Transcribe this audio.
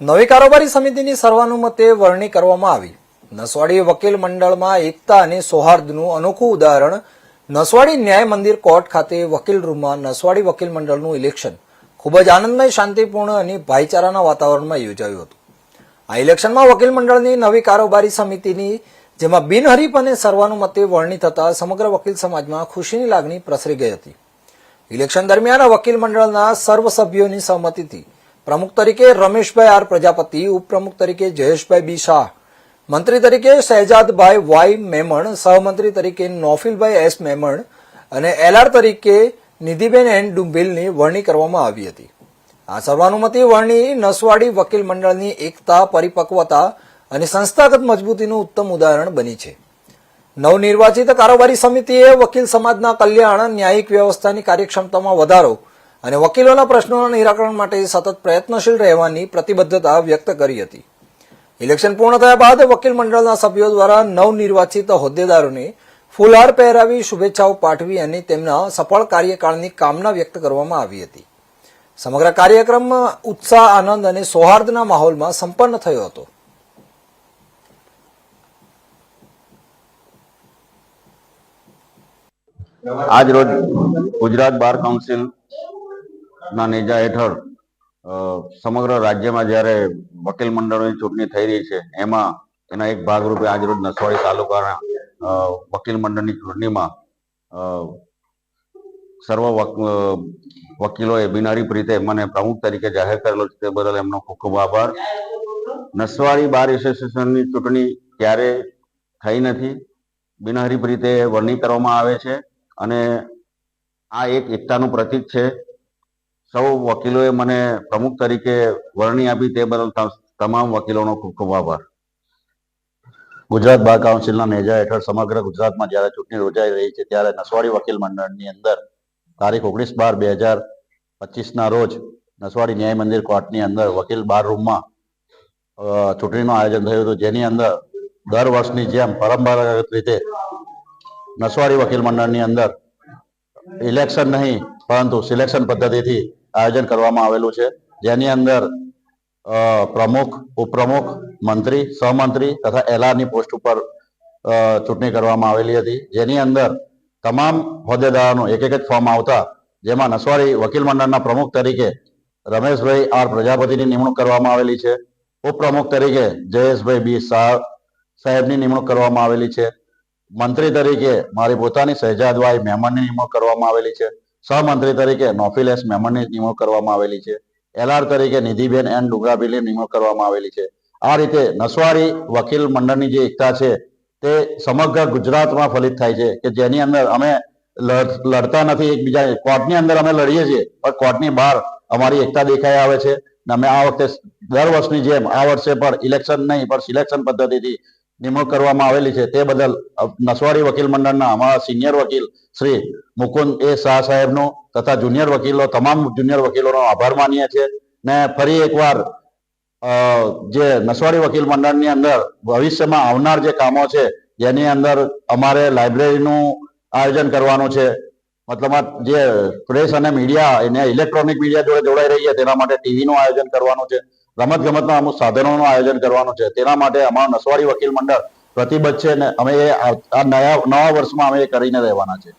નવી કારોબારી સમિતિની સર્વાનુમતે વરણી કરવામાં આવી. નસવાડી વકીલ મંડળમાં એકતા અને સૌહાર્દનું અનોખું ઉદાહરણ નસવાડી ન્યાય મંદિર કોર્ટ ખાતે વકીલ રૂમમાં નસવાડી વકીલ મંડળનું ઇલેક્શન ખૂબ જ આનંદમય, શાંતિપૂર્ણ અને ભાઈચારાના વાતાવરણમાં યોજાયું હતું. આ ઇલેક્શનમાં વકીલ મંડળની નવી કારોબારી સમિતિની, જેમાં બિનહરીફ અને સર્વાનુમતે વરણી થતા સમગ્ર વકીલ સમાજમાં ખુશીની લાગણી પ્રસરી ગઈ હતી. ઇલેક્શન દરમિયાન વકીલ મંડળના સર્વ સભ્યોની સહમતિથી પ્રમુખ તરીકે રમેશભાઈ આર પ્રજાપતિ, ઉપપ્રમુખ તરીકે જયેશભાઈ બી શાહ મંત્રી તરીકે શહેજાદભાઈ વાય મેમણ, સહમંત્રી તરીકે નોફિલભાઈ એસ મેમણ અને એલઆર તરીકે નિધિબેન એન ડુંબિલની વરણી કરવામાં આવી હતી. આ સર્વાનુમતિ વરણી નસવાડી વકીલ મંડળની એકતા, પરિપક્વતા અને સંસ્થાગત મજબૂતીનું ઉત્તમ ઉદાહરણ બની છે. નવનિર્વાચિત કારોબારી સમિતિએ વકીલ સમાજના કલ્યાણ, ન્યાયિક વ્યવસ્થાની કાર્યક્ષમતામાં વધારો અને વકીલોના પ્રશ્નોના નિરાકરણ માટે સતત પ્રયત્નશીલ રહેવાની પ્રતિબદ્ધતા વ્યક્ત કરી હતી. ઇલેક્શન પૂર્ણ થયા બાદ વકીલ મંડળના સભ્યો દ્વારા નવનિર્વાચિત હોદ્દેદારોને ફુલહાર પહેરાવી શુભેચ્છાઓ પાઠવી અને તેમના સફળ કાર્યકાળની કામના વ્યક્ત કરવામાં આવી હતી. સમગ્ર કાર્યક્રમ ઉત્સાહ, આનંદ અને સૌહાર્દના માહોલમાં સંપન્ન થયો હતો. આજ રોજ ગુજરાત બાર કાઉન્સિલ ના નેજા હેઠળ સમગ્ર રાજ્યમાં જ્યારે વકીલ મંડળોની ચૂંટણી થઈ રહી છે, એમાં એના એક ભાગરૂપે આજરોજ નસવાડી તાલુકાના વકીલ મંડળની ચૂંટણીમાં સર્વ વકીલોએ બિનહરીફ રીતે મને પ્રમુખ તરીકે જાહેર કરેલો છે, તે બદલ એમનો ખૂબ ખૂબ આભાર. નસવાડી બાર એસોસિએશનની ચૂંટણી ક્યારે થઈ નથી બિનહરીફ રીતે વરણી કરવામાં આવે છે, અને આ એક એકતાનું પ્રતીક છે. સૌ વકીલોએ મને પ્રમુખ તરીકે વરણી આપી તે બદલ તમામ વકીલોનો ખૂબ ખૂબ આભાર. ગુજરાત બાર કાઉન્સિલના નેજા હેઠળ સમગ્ર ગુજરાતમાં જ્યારે ચૂંટણી યોજાઈ રહી છે ત્યારે નસવાડી વકીલ મંડળની અંદર તારીખ ઓગણીસ બાર બે હજાર પચીસના રોજ નસવાડી ન્યાય મંદિર કોર્ટની અંદર વકીલ બાર રૂમમાં ચૂંટણીનું આયોજન થયું હતું. જેની અંદર દર વર્ષની જેમ પરંપરાગત રીતે નસવાડી વકીલ મંડળની અંદર ઇલેક્શન નહીં, પરંતુ સિલેક્શન પદ્ધતિથી આયોજન કરવામાં આવેલું છે. જેની અંદર પ્રમુખ, ઉપપ્રમુખ, મંત્રી, સહમંત્રી તથા એલઆરની પોસ્ટ ઉપર ચૂંટણી કરવામાં આવેલી હતી. જેની અંદર તમામ હોદ્દેદારોનું એક એક જ ફોર્મ આવતા, જેમાં નસવાડી વકીલ મંડળના પ્રમુખ તરીકે રમેશભાઈ આર પ્રજાપતિની નિમણૂક કરવામાં આવેલી છે. ઉપપ્રમુખ તરીકે જયેશભાઈ બી શાહ સાહેબની નિમણૂક કરવામાં આવેલી છે. મંત્રી તરીકે મારી પોતાની સહેજાદભાઈ મહેમાનની નિમણૂક કરવામાં આવેલી છે. સહમંત્રી તરીકે નોફિલ એસ મહેમાનની નિમણૂક કરવામાં આવેલી છે. એલઆર તરીકે નિધિબેન એન ડુગરાબીની નિમણૂક કરવામાં આવેલી છે. આ રીતે નસવાડી વકીલ મંડળની જે એકતા છે, તે સમગ્ર ગુજરાતમાં ફલિત થાય છે કે જેની અંદર અમે લડ- લડતા નથી એકબીજા કોર્ટની અંદર અમે લડીએ છીએ, પણ કોર્ટની બહાર અમારી એકતા દેખાઈ આવે છે. અને અમે આ વખતે દર વર્ષની જેમ આ વર્ષે પણ ઇલેક્શન નહીં, પણ સિલેક્શન પદ્ધતિથી નિમણૂક કરવામાં આવેલી છે. તે બદલ નસવાડી વકીલ મંડળના અમારા સિનિયર વકીલ શ્રી મુકુંદ એ શાહ સાહેબનો તથા જુનિયર વકીલો, તમામ જુનિયર વકીલોનો આભાર માનીએ છીએ. ને ફરી એકવાર જે નસવાડી વકીલ મંડળની અંદર ભવિષ્યમાં આવનાર જે કામો છે, જેની અંદર અમારે લાઇબ્રેરીનું આયોજન કરવાનું છે. મતલબ જે પ્રેસ અને મીડિયા, એને ઇલેક્ટ્રોનિક મીડિયા જોડે જોડાઈ રહી છે, તેના માટે ટીવીનું આયોજન કરવાનું છે. રમત ગમતના અમુક સાધનોનું આયોજન કરવાનું છે. તેના માટે અમારું નસવાડી વકીલ મંડળ પ્રતિબદ્ધ છે ને અમે આ નયા નવા વર્ષમાં અમે એ કરીને રહેવાના છે.